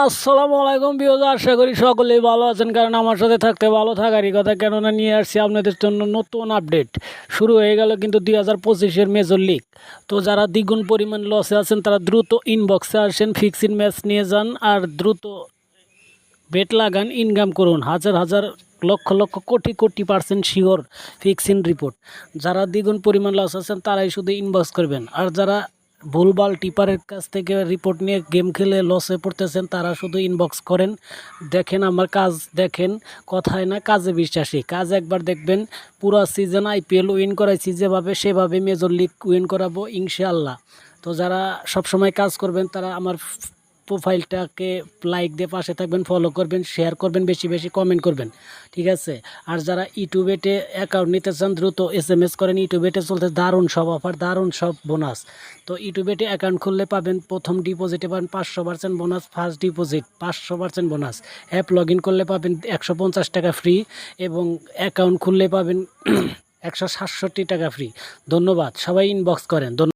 আসসালামু আলাইকুম বিয়োজ আশা করি সকলেই ভালো আছেন। কারণ আমার সাথে থাকতে ভালো থাকারই কথা, কেননা নিয়ে আসছি আপনাদের জন্য নতুন আপডেট। শুরু হয়ে গেল কিন্তু দুই হাজার পঁচিশের মেজর লিগ তো যারা দ্বিগুণ পরিমাণ লসে আছেন, তারা দ্রুত ইনবক্সে আসেন ফিক্সিং ম্যাচ নিয়ে যান আর দ্রুত বেট লাগান ইনকাম করুন। হাজার হাজার, lakh lakh crore crore percent sure fixing report যারা দ্বিগুণ পরিমাণ লস আছেন, তারাই শুধু ইনবক্স করবেন। আর যারা ভুলভাল টিপারের কাছ থেকে রিপোর্ট নিয়ে গেম খেলে লসে পড়তেছেন, তারা শুধু ইনবক্স করেন। দেখেন আমার কাজ, দেখেন, কথায় না কাজে বিশ্বাসী। কাজ একবার দেখবেন, পুরো সিজন আইপিএল উইন করাইছি, যেভাবে সেভাবে মেজর লিগ উইন করাবো, ইনশাআল্লাহ। তো যারা সবসময় কাজ করবেন, তারা আমার প্রোফাইলটাকে লাইক দিয়ে পাশে থাকবেন ফলো করবেন শেয়ার করবেন, বেশি বেশি কমেন্ট করবেন, ঠিক আছে? আর যারা ইউটিউবেটে অ্যাকাউন্ট নিতে চান, দ্রুত এস এম এস করেন ইউটিউবেটে চলতে দারুণ সব অফার দারুণ সব বোনাস তো ইউটিউবেটে অ্যাকাউন্ট খুললে পাবেন, প্রথম ডিপোজিটে পাবেন পাঁচশো পার্সেন্ট বোনাস ফার্স্ট ডিপোজিট পাঁচশো percent bonus app log in করলে পাবেন একশো পঞ্চাশ টাকা ফ্রি এবং অ্যাকাউন্ট খুললে পাবেন একশো সাতষট্টি টাকা ফ্রি ধন্যবাদ, সবাই ইনবক্স করেন।